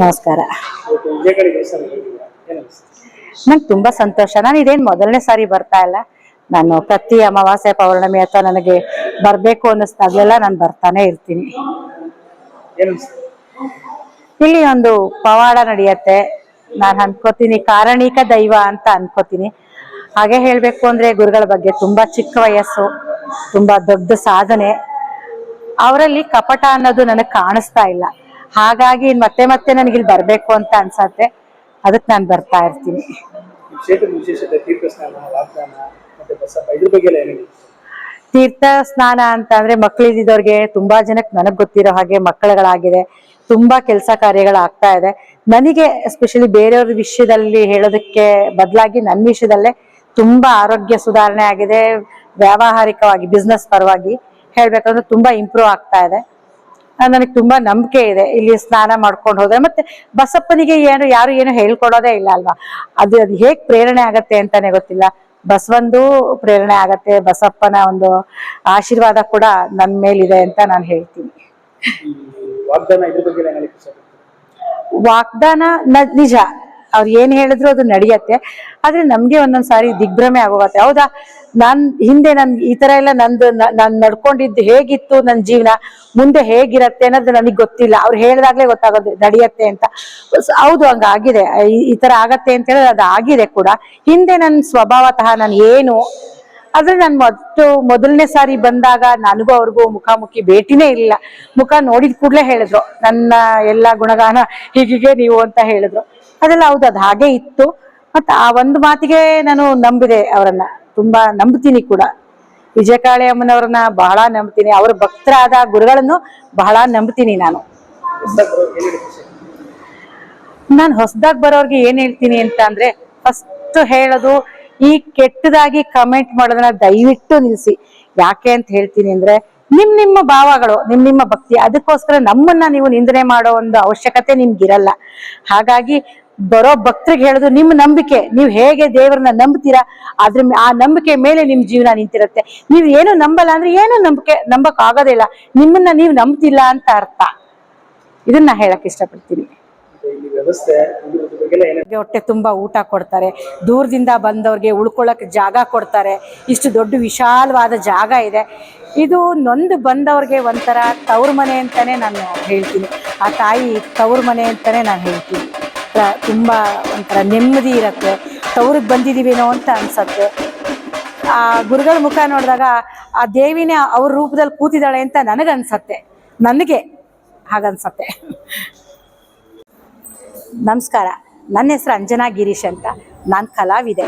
ನಮಸ್ಕಾರ. ನಂಗೆ ತುಂಬಾ ಸಂತೋಷ. ನಾನು ಇದೇನು ಮೊದಲನೇ ಸಾರಿ ಬರ್ತಾ ಇಲ್ಲ. ನಾನು ಪ್ರತಿ ಅಮಾವಾಸ್ಯೆ ಪೌರ್ಣಮಿ ಅಥವಾ ನನಗೆ ಬರಬೇಕು ಅನ್ನಿಸ್ದಾಗ್ಲೆಲ್ಲ ನಾನು ಬರ್ತಾನೆ ಇರ್ತೀನಿ. ಇಲ್ಲಿ ಒಂದು ಪವಾಡ ನಡೆಯತ್ತೆ. ನಾನು ಅನ್ಕೋತೀನಿ ಕಾರಣಿಕ ದೈವ ಅಂತ ಅನ್ಕೋತೀನಿ. ಹಾಗೆ ಹೇಳಬೇಕು ಅಂದ್ರೆ ಗುರುಗಳ ಬಗ್ಗೆ ತುಂಬಾ ಚಿಕ್ಕ ವಯಸ್ಸು ತುಂಬಾ ದೊಡ್ಡ ಸಾಧನೆ. ಅವರಲ್ಲಿ ಕಪಟ ಅನ್ನೋದು ನನಗೆ ಕಾಣಿಸ್ತಾ ಇಲ್ಲ. ಹಾಗಾಗಿ ಮತ್ತೆ ಮತ್ತೆ ನನಗೆ ಇಲ್ಲಿ ಬರ್ಬೇಕು ಅಂತ ಅನ್ಸತ್ತೆ. ಅದಕ್ಕೆ ನಾನು ಬರ್ತಾ ಇರ್ತೀನಿ. ತೀರ್ಥ ಸ್ನಾನ ಅಂತ ಅಂದ್ರೆ ಮಕ್ಕಳಿದ್ದವ್ರಿಗೆ ತುಂಬಾ ಜನಕ್ಕೆ ನನಗ್ ಗೊತ್ತಿರೋ ಹಾಗೆ ಮಕ್ಕಳುಗಳಾಗಿದೆ. ತುಂಬಾ ಕೆಲಸ ಕಾರ್ಯಗಳಾಗ್ತಾ ಇದೆ. ನನಗೆ ಎಸ್ಪೆಷಲಿ ಬೇರೆಯವ್ರ ವಿಷಯದಲ್ಲಿ ಹೇಳೋದಕ್ಕೆ ಬದಲಾಗಿ ನನ್ನ ವಿಷಯದಲ್ಲೇ ತುಂಬಾ ಆರೋಗ್ಯ ಸುಧಾರಣೆ ಆಗಿದೆ. ವ್ಯಾವಹಾರಿಕವಾಗಿ ಬಿಸ್ನೆಸ್ ಪರವಾಗಿ ಹೇಳ್ಬೇಕಂದ್ರೆ ತುಂಬಾ ಇಂಪ್ರೂವ್ ಆಗ್ತಾ ಇದೆ. ನನಗೆ ತುಂಬಾ ನಂಬಿಕೆ ಇದೆ. ಇಲ್ಲಿ ಸ್ನಾನ ಮಾಡ್ಕೊಂಡು ಹೋದ್ರೆ. ಮತ್ತೆ ಬಸಪ್ಪನಿಗೆ ಏನು ಯಾರು ಏನು ಹೇಳ್ಕೊಡೋದೇ ಇಲ್ಲ ಅಲ್ವಾ? ಅದು ಅದು ಹೇಗ್ ಪ್ರೇರಣೆ ಆಗತ್ತೆ ಅಂತಾನೆ ಗೊತ್ತಿಲ್ಲ. ಬಸವಂದು ಪ್ರೇರಣೆ ಆಗತ್ತೆ ಬಸಪ್ಪನ ಒಂದು ಆಶೀರ್ವಾದ ಕೂಡ ನನ್ನ ಮೇಲಿದೆ ಅಂತ ನಾನು ಹೇಳ್ತೀನಿ. ವಾಗ್ದಾನ ನಿಜ. ಅವ್ರು ಏನ್ ಹೇಳಿದ್ರು ಅದು ನಡೆಯತ್ತೆ. ಆದ್ರೆ ನಮ್ಗೆ ಒಂದೊಂದ್ಸಾರಿ ದಿಗ್ಭ್ರಮೆ ಆಗೋಗತ್ತೆ. ಹೌದಾ? ನಾನ್, ಹಿಂದೆ ನನ್, ಈ ತರ ಎಲ್ಲ ನಂದು ನಾನ್ ನಡ್ಕೊಂಡಿದ್ದು ಹೇಗಿತ್ತು ನನ್ ಜೀವನ, ಮುಂದೆ ಹೇಗಿರತ್ತೆ ಅನ್ನೋದು ನನಗೆ ಗೊತ್ತಿಲ್ಲ. ಅವ್ರು ಹೇಳ್ದಾಗ್ಲೇ ಗೊತ್ತಾಗೋದು, ನಡೆಯತ್ತೆ ಅಂತ. ಹೌದು ಹಂಗಾಗಿದೆ ಈ- ತರ ಆಗತ್ತೆ ಅಂತ ಹೇಳಿದ್ರೆ ಅದು ಆಗಿದೆ ಕೂಡ. ಹಿಂದೆ ನನ್ ಸ್ವಭಾವತಃ ನಾನು ಏನು, ಆದ್ರೆ ನಾನು ಮೊದಲು, ಮೊದಲನೇ ಸಾರಿ ಬಂದಾಗ ನನಗೂ ಅವ್ರಿಗೂ ಮುಖಾಮುಖಿ ಭೇಟಿನೇ ಇಲ್ಲ. ಮುಖ ನೋಡಿದ ಕೂಡಲೇ ಹೇಳಿದ್ರು, ನನ್ನ ಎಲ್ಲ ಗುಣಗಾನ ಹೀಗಿಗೆ ನೀವು ಅಂತ ಹೇಳಿದ್ರು. ಅದೆಲ್ಲ ಹೌದು, ಅದು ಹಾಗೆ ಇತ್ತು. ಮತ್ತೆ ಆ ಒಂದು ಮಾತಿಗೆ ನಾನು ನಂಬಿದೆ ಅವರನ್ನ. ತುಂಬಾ ನಂಬ್ತೀನಿ ಕೂಡ. ವಿಜಯಕಾಳಿ ಅಮ್ಮನವ್ರನ್ನ ಬಹಳ ನಂಬ್ತೀನಿ ಅವ್ರ ಭಕ್ತರಾದ ಗುರುಗಳನ್ನು ಬಹಳ ನಂಬ್ತೀನಿ ನಾನು. ನಾನು ಹೊಸದಾಗಿ ಬರೋರ್ಗೆ ಏನ್ ಹೇಳ್ತೀನಿ ಅಂತ ಅಂದ್ರೆ, ಫಸ್ಟ್ ಹೇಳೋದು, ಈ ಕೆಟ್ಟದಾಗಿ ಕಮೆಂಟ್ ಮಾಡೋದನ್ನ ದಯವಿಟ್ಟು ನಿಲ್ಸಿ. ಯಾಕೆ ಅಂತ ಹೇಳ್ತೀನಿ ಅಂದ್ರೆ, ನಿಮ್ ನಿಮ್ಮ ಭಾವಗಳು, ನಿಮ್ ನಿಮ್ಮ ಭಕ್ತಿ, ಅದಕ್ಕೋಸ್ಕರ ನಮ್ಮನ್ನ ನೀವು ನಿಂದನೆ ಮಾಡೋ ಒಂದು ಅವಶ್ಯಕತೆ ನಿಮ್ಗಿರಲ್ಲ. ಹಾಗಾಗಿ ಬರೋ ಭಕ್ತರಿಗೆ ಹೇಳೋದು ನಿಮ್ಮ ನಂಬಿಕೆ. ನೀವು ಹೇಗೆ ದೇವರನ್ನ ನಂಬ್ತೀರಾ, ಅದ್ರ ಆ ನಂಬಿಕೆ ಮೇಲೆ ನಿಮ್ ಜೀವನ ನಿಂತಿರುತ್ತೆ. ನೀವು ಏನು ನಂಬಲ್ಲ ಅಂದ್ರೆ ಏನು ನಂಬಿಕೆ ನಂಬಕ್ ಆಗೋದಿಲ್ಲ ನಿಮ್ಮನ್ನ ನೀವು ನಂಬ್ತಿಲ್ಲ ಅಂತ ಅರ್ಥ. ಇದನ್ನ ಹೇಳಕ್ ಇಷ್ಟಪಡ್ತೀನಿ. ಹೊಟ್ಟೆ ತುಂಬಾ ಊಟ ಕೊಡ್ತಾರೆ. ದೂರದಿಂದ ಬಂದವ್ರಿಗೆ ಉಳ್ಕೊಳ್ಳೋಕೆ ಜಾಗ ಕೊಡ್ತಾರೆ. ಇಷ್ಟು ದೊಡ್ಡ ವಿಶಾಲವಾದ ಜಾಗ ಇದೆ. ಇದು ನೊಂದು ಬಂದವ್ರಿಗೆ ಒಂಥರ ತವ್ರ ಮನೆ ಅಂತಾನೆ ನಾನು ಹೇಳ್ತೀನಿ. ಆ ತಾಯಿ ತವ್ರ ಮನೆ ಅಂತಾನೆ ನಾನು ಹೇಳ್ತೀನಿ. ತುಂಬಾ ಒಂಥರ ನೆಮ್ಮದಿ ಇರತ್ತೆ. ತವ್ರಿಗೆ ಬಂದಿದೀವೇನೋ ಅಂತ ಅನ್ಸತ್ತೆ. ಆ ಗುರುಗಳ ಮುಖ ನೋಡಿದಾಗ ಆ ದೇವಿನೇ ಅವ್ರ ರೂಪದಲ್ಲಿ ಕೂತಿದ್ದಾಳೆ ಅಂತ ನನಗನ್ಸತ್ತೆ. ನನಗೆ ಹಾಗನ್ಸತ್ತೆ. ನಮಸ್ಕಾರ. ನನ್ನ ಹೆಸರು ಅಂಜನಾ ಗಿರೀಶ್ ಅಂತ. ನಾನು ಕಲಾವಿದೆ.